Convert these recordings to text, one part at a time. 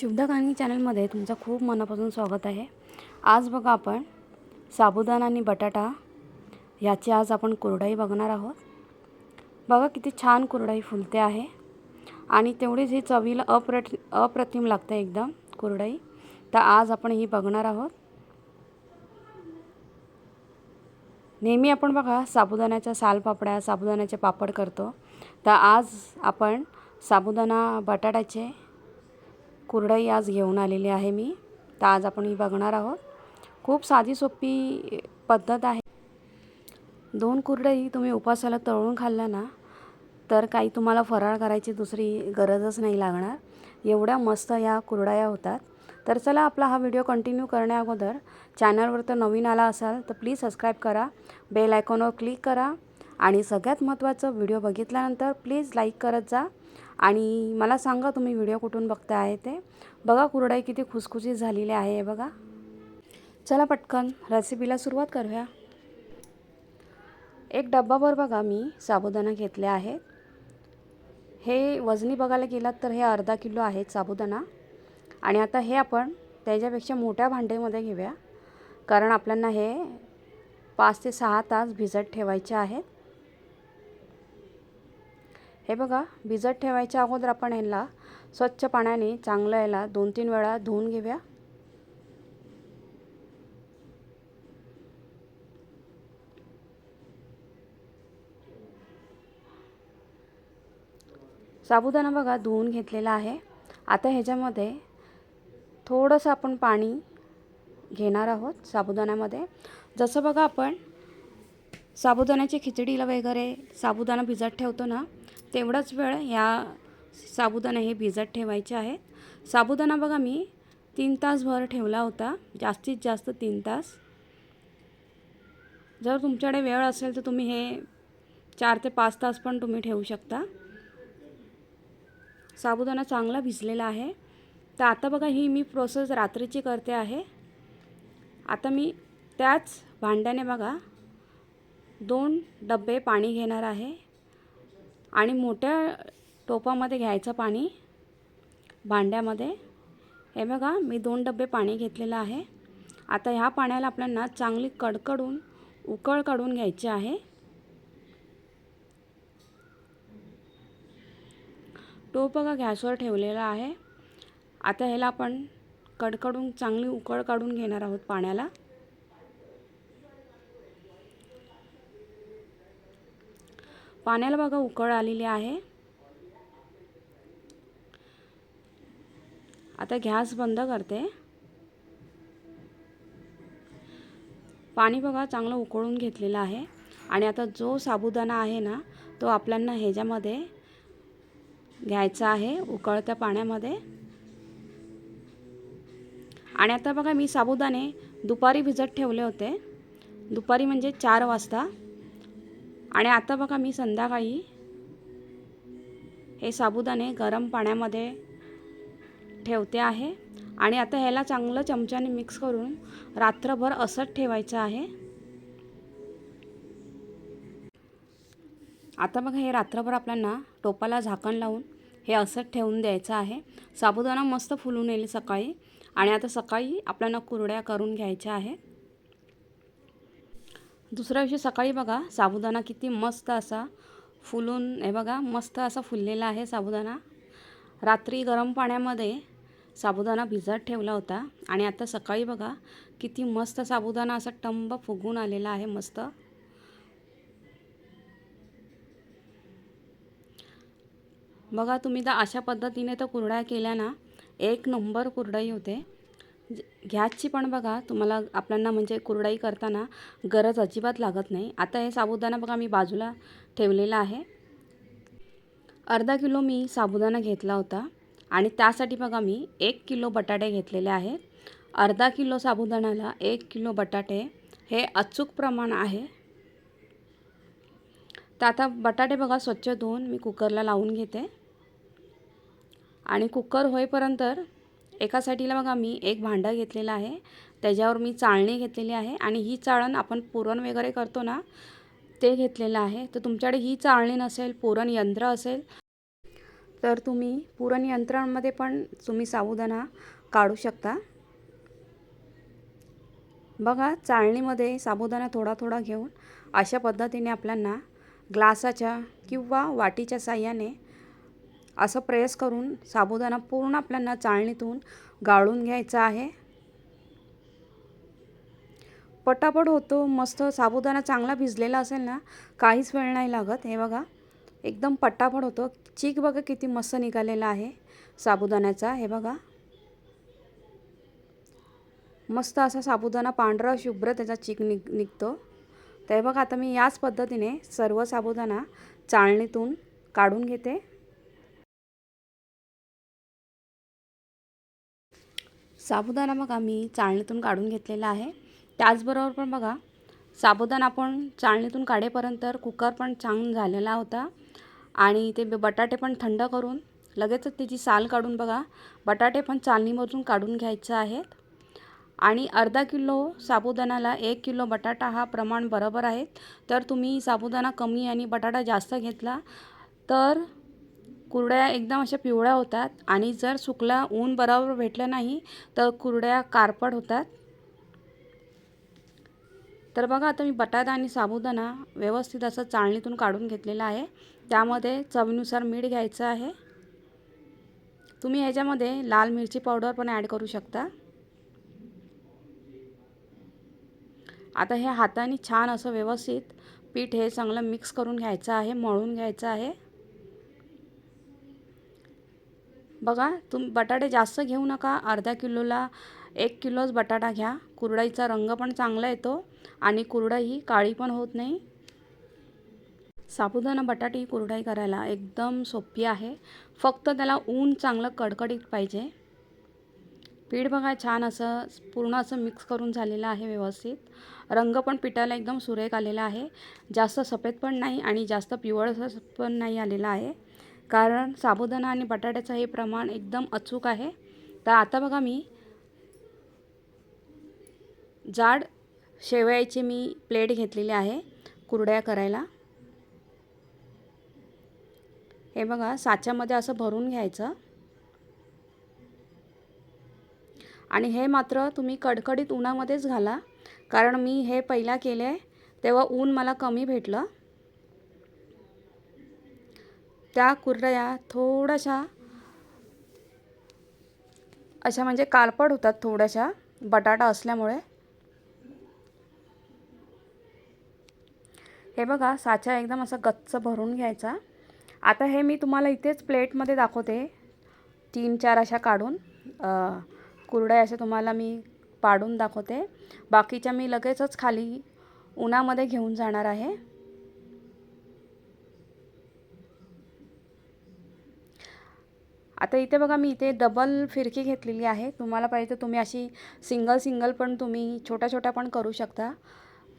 शुभदा कानी चॅनलमध्ये तुमचं खूप मनापासून स्वागत आहे. आज बघा आपण साबुदाणा आणि बटाटा याची आज आपण कुरडाई बघणार आहोत. बघा किती छान कुरडाई फुलते आहे. आणि तेवढीच ही चवीला अप्रति अप्रतिम लागते एकदम कुरडाई. तर आज आपण ही बघणार आहोत. नेहमी आपण बघा साबुदाण्याच्या सालपापड्या साबुदाण्याचे पापड करतो. तर आज आपण साबुदाणा बटाट्याचे कुरडई आज घेऊन आलेली आहे मी. तर आज आपण ही बघणार आहोत. खूप साधी सोपी पद्धत आहे. दोन कुरडई तुम्ही उपासाला तळून खाल्ल्या ना तर काही तुम्हाला फराळ करायची दुसरी गरजच नाही लागणार. एवढ्या मस्त या कुरडया होतात. तर चला आपला हा व्हिडिओ कंटिन्यू करण्या अगोदर. चॅनलवर तर नवीन आला असाल तर प्लीज सबस्क्राईब करा. बेल आयकॉनवर क्लिक करा. आणि सगळ्यात महत्त्वाचं व्हिडिओ बघितल्यानंतर प्लीज लाईक करत जा. आणि मला सांगा तुम्ही व्हिडिओ कुठून बघता आहे ते? बघा कुरडाई किती खुसखुशीत झालेली आहे हे बघा. चला पटकन रेसिपीला सुरुवात करूया. एक डब्बाभर बघा मी साबुदाणा घेतले आहेत. हे वजनी बघायला गेलात तर हे अर्धा किलो आहेत साबुदाणा. आणि आता हे आपण त्याच्यापेक्षा मोठ्या भांडेमध्ये घेऊया. कारण आपल्याला हे पाच ते सहा तास भिजत ठेवायचे आहेत. हे बघा भिजत ठेवायच्या अगोदर आपण ह्याला स्वच्छ पाण्याने चांगलं याला दोन तीन वेळा धुवून घेऊया. साबुदाणा बघा धुवून घेतलेला आहे. आता ह्याच्यामध्ये थोडंसं आपण पाणी घेणार आहोत साबुदाण्यामध्ये. जसं बघा आपण साबुदाण्याची खिचडीला वगैरे साबुदाणा भिजत ठेवतो ना तेवढाच वेळ ह्या साबुदाणा हे भिजत ठेवायचे आहेत. साबुदाणा बघा मी तीन तासभर ठेवला होता. जास्तीत जास्त तीन तास. जर तुमच्याकडे वेळ असेल तर तुम्ही हे चार ते पाच तास पण तुम्ही ठेवू शकता. साबुदाणा चांगला भिजलेला आहे. तर आता बघा ही मी प्रोसेस रात्रीची करते आहे. आता मी त्याच भांड्याने बघा दोन डबे पाणी घेणार आहे. आणि मोठ्या टोपामध्ये घ्यायचं पाणी भांड्यामध्ये. हे बघा मी दोन डबे पाणी घेतलेलं आहे. आता ह्या पाण्याला आपल्याला चांगली कडकडून उकळ काढून घ्यायची आहे. टोप बघा गॅसवर ठेवलेला आहे. आता ह्याला आपण कडकडून चांगली उकळ काढून घेणार आहोत पाण्याला. पाण्याला बघा उकळ आलेली आहे. आता गॅस बंद करते. पाणी बघा चांगलं उकळून घेतलेलं आहे. आणि आता जो साबुदाणा आहे ना तो आपल्याला ह्याच्यामध्ये घ्यायचा आहे उकळत्या पाण्यामध्ये. आणि आता बघा मी साबुदाणे दुपारी भिजत ठेवले होते. दुपारी म्हणजे चार वाजता. आणि आता बघा मी संध्याकाळी हे साबुदाणे गरम पाण्यामध्ये ठेवते आहे. आणि आता ह्याला चांगलं चमच्याने मिक्स करून रात्रभर असंच ठेवायचं आहे. आता बघा हे रात्रभर आपल्याला टोपाला झाकण लावून हे असंच ठेवून द्यायचं आहे. साबुदाणा मस्त फुलून येईल सकाळी. आणि आता सकाळी आपल्याला कुरड्या करून घ्यायच्या आहेत दुसऱ्या दिवशी सकाळी बघा साबुदाणा किती मस्त असा फुलून हे बघा मस्त असा फुललेला आहे साबुदाणा. रात्री गरम पाण्यामध्ये साबुदाणा भिजत ठेवला होता आणि आता सकाळी बघा किती मस्त साबुदाणा असा टंब फुगून आलेला आहे मस्त. बघा तुम्ही तर अशा पद्धतीने तर कुरड्या केल्या ना एक नंबर कुरडई होते. म्हणजे गॅसची पण बघा तुम्हाला आपल्याला म्हणजे कुरडाई करताना गरज अजिबात लागत नाही. आता हे साबुदाणा बघा मी बाजूला ठेवलेला आहे. अर्धा किलो मी साबुदाणा घेतला होता आणि त्यासाठी बघा मी एक किलो बटाटे घेतलेले आहेत. अर्धा किलो साबुदाण्याला एक किलो बटाटे हे अचूक प्रमाण आहे. तर आता बटाटे बघा स्वच्छ धुवून मी कुकरला लावून घेते. आणि कुकर होईपर्यंत एका साईडला बघा मी एक भांडं घेतलेलं आहे. त्याच्यावर मी चाळणी घेतलेली आहे आणि ही चाळण आपण पुरण वगैरे करतो ना ते घेतलेलं आहे. तर तुमच्याकडे ही चाळणी नसेल पुरण यंत्र असेल तर तुम्ही पुरण यंत्रांमध्ये पण तुम्ही साबुदाणा काढू शकता. बघा चाळणीमध्ये साबुदाणा थोडा थोडा घेऊन अशा पद्धतीने आपल्यांना ग्लासाच्या किंवा वाटीच्या साह्याने असं प्रेस करून साबुदाणा पूर्ण आपल्याला चाळणीतून गाळून घ्यायचा आहे. पटापट होतो मस्त साबुदाणा चांगला भिजलेला असेल ना काहीच वेळ नाही लागत. हे बघा एकदम पटापट होतो. चीक बघा किती मस्त निघालेला आहे साबुदाण्याचा. हे बघा. मस्त असा साबुदाणा पांढरा शुभ्र त्याचा चीक निघ निघतो. तर बघा आता मी याच पद्धतीने सर्व साबुदाणा चाळणीतून काढून घेते. साबुदाणा बघा मी चाळणीतून काढून घेतलेला आहे. त्याचबरोबर पण बघा साबुदाणा आपण चाळणीतून काढेपर्यंत कुकर पण छान झालेला होता. आणि ते बटाटे पण थंड करून लगेचच त्याची साल काढून बघा बटाटे पण चालणीमधून काढून घ्यायचे आहेत. आणि अर्धा किलो साबुदाण्याला एक किलो बटाटा हा प्रमाण बरोबर आहे. तर तुम्ही साबुदाणा कमी आणि बटाटा जास्त घेतला तर कुरड्या एकदम अशा पिवळ्या होतात आणि जर सुकला ऊन बरोबर भेटलं नाही तर कुरड्या कारपड होतात. तर बघा आता मी बटाटा आणि साबुदाणा व्यवस्थित असं चाळणीतून काढून घेतलेला आहे. त्यामध्ये चवीनुसार मीठ घ्यायचं आहे. तुम्ही ह्याच्यामध्ये लाल मिरची पावडर पण ॲड करू शकता. आता हे हाताने छान असं व्यवस्थित पीठ हे चांगलं मिक्स करून घ्यायचं आहे मळून घ्यायचं आहे. बघा तुम बटाटे जास्त घेऊ नका. अर्धा किलोला एक किलोच बटाटा घ्या. कुरडाईचा रंग पण चांगला येतो आणि कुरडाई ही काळी पण होत नाही. साबुदाणा बटाटी कुरडाई करायला एकदम सोपी आहे. फक्त त्याला ऊन चांगलं कडकडीत पाहिजे. पीठ बघा छान असं पूर्ण असं मिक्स करून झालेलं आहे व्यवस्थित. रंग पण पिठाला एकदम सुरेख आलेला आहे. जास्त सफेद पण नाही आणि जास्त पिवळ पण नाही आलेला आहे. कारण साबुदाणा आणि बटाट्याचं हे प्रमाण एकदम अचूक आहे. तर आता बघा मी जाड शेवयाची मी प्लेट घेतलेली आहे कुरड्या करायला. हे बघा साच्यामध्ये असं भरून घ्यायचं. आणि हे मात्र तुम्ही कडकडीत उन्हामध्येच घाला. कारण मी हे पहिला केले तेव्हा ऊन मला कमी भेटलं. त्या कुरडया थोड्याशा अशा म्हणजे कालपड होतात थोड्याशा बटाटा असल्यामुळे. हे बघा साचा एकदम असा गच्च भरून घ्यायचा. आता हे मी तुम्हाला इथेच प्लेटमध्ये दाखवते. तीन चार अशा काढून कुरड्या अशा तुम्हाला मी पाडून दाखवते. बाकीच्या मी लगेचच खाली उन्हामध्ये घेऊन जाणार आहे. आता इथे बघा मी इथे डबल फिरकी घेतलेली आहे. तुम्हाला पाहिजे तर तुम्ही अशी सिंगल सिंगल पण तुम्ही छोट्या छोट्या पण करू शकता.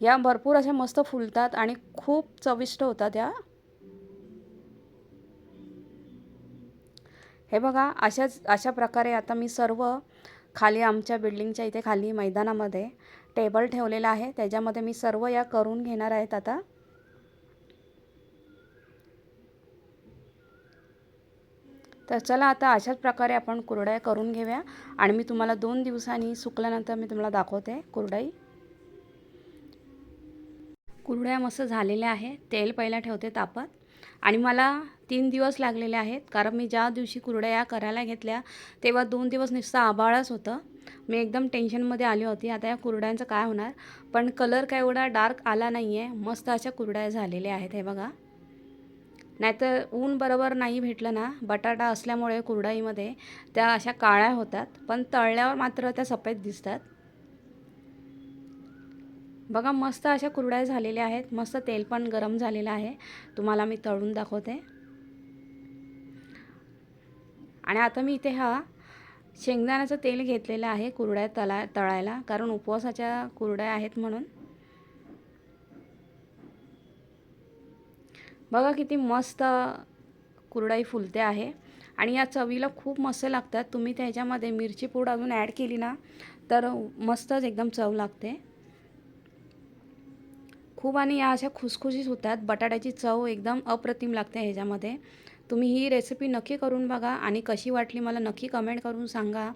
या भरपूर अशा मस्त फुलतात आणि खूप चविष्ट होतात या. हे बघा अशाच अशा प्रकारे आता मी सर्व खाली आमच्या बिल्डिंगच्या इथे खाली मैदानामध्ये टेबल ठेवलेला आहे. त्याच्यामध्ये मी सर्व या करून घेणार आहेत आता. तर चला आता अशाच प्रकारे आपण कुरड्या करून घेऊया. आणि मी तुम्हाला दोन दिवसांनी सुकल्यानंतर मी तुम्हाला दाखवते कुरडाई. कुरड्या मस्त झालेल्या आहे तेल पहिला ठेवते तापत. आणि मला तीन दिवस लागलेले आहेत कारण मी ज्या दिवशी कुरड्या करायला घेतल्या तेव्हा दोन दिवस नुसतं आबाळच होतं. मी एकदम टेन्शनमध्ये आली होती आता या कुरड्यांचं काय होणार? पण कलर काय एवढा डार्क आला नाही आहे मस्त अशा कुरड्या झालेल्या आहेत हे बघा. नाहीतर ऊन बरोबर नाही भेटलं ना बटाटा असल्यामुळे कुरडाईमध्ये त्या अशा काळ्या होतात पण तळल्यावर मात्र त्या सफेद दिसतात. बघा मस्त अशा कुरड्या झालेल्या आहेत. मस्त तेल पण गरम झालेलं आहे. तुम्हाला मी तळून दाखवते. आणि आता मी इथे हा शेंगदाण्याचं तेल घेतलेलं आहे कुरड्या तला तळायला कारण उपवासाच्या कुरड्या आहेत म्हणून. बघा किती मस्त कुरडाई फुलते आहे. आणि या चवीला खूप मस्त लागतात. तुम्ही त्याच्यामध्ये मिरची पूड अजून ॲड केली ना तर मस्तच एकदम चव लागते. खूप आणि या अशा खुसखुशीत होतात. बटाट्याची चव एकदम अप्रतिम लागते ह्याच्यामध्ये. तुम्ही ही रेसिपी नक्की करून बघा आणि कशी वाटली मला नक्की कमेंट करून सांगा.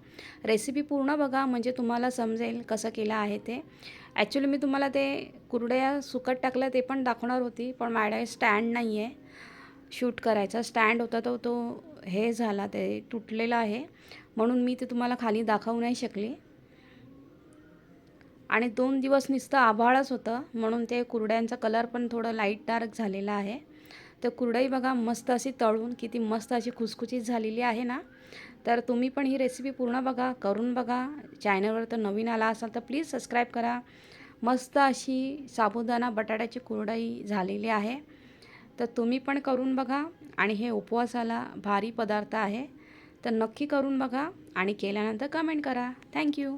रेसिपी पूर्ण बघा म्हणजे तुम्हाला समजेल कसं केलं आहे ते. ॲक्च्युली मी तुम्हाला ते कुरड्या सुकट टाकल्या ते पण दाखवणार होती पण माझ्याकडे स्टँड नाही आहे शूट करायचा. स्टँड होता तो तो हे झाला ते तुटलेला आहे. म्हणून मी ते तुम्हाला खाली दाखवू नाही शकली. आणि दोन दिवस नुसतं आभाळच होतं म्हणून ते कुरड्यांचा कलर पण थोडं लाइट डार्क झालेला आहे. तर कुरडई बघा मस्त अशी तळून किती मस्त अशी खुसखुशीत झालेली आहे ना. तर तुम्ही पण ही रेसिपी पूर्ण बघा करून बघा. चॅनलवर तर नवीन आला असाल तर प्लीज सबस्क्राईब करा. मस्त अशी साबुदाणा बटाट्याची कुरडई झालेली आहे. तर तुम्ही पण करून बघा. आणि हे उपवासाला भारी पदार्थ आहे. तर नक्की करून बघा आणि केल्यानंतर कमेंट करा. थँक्यू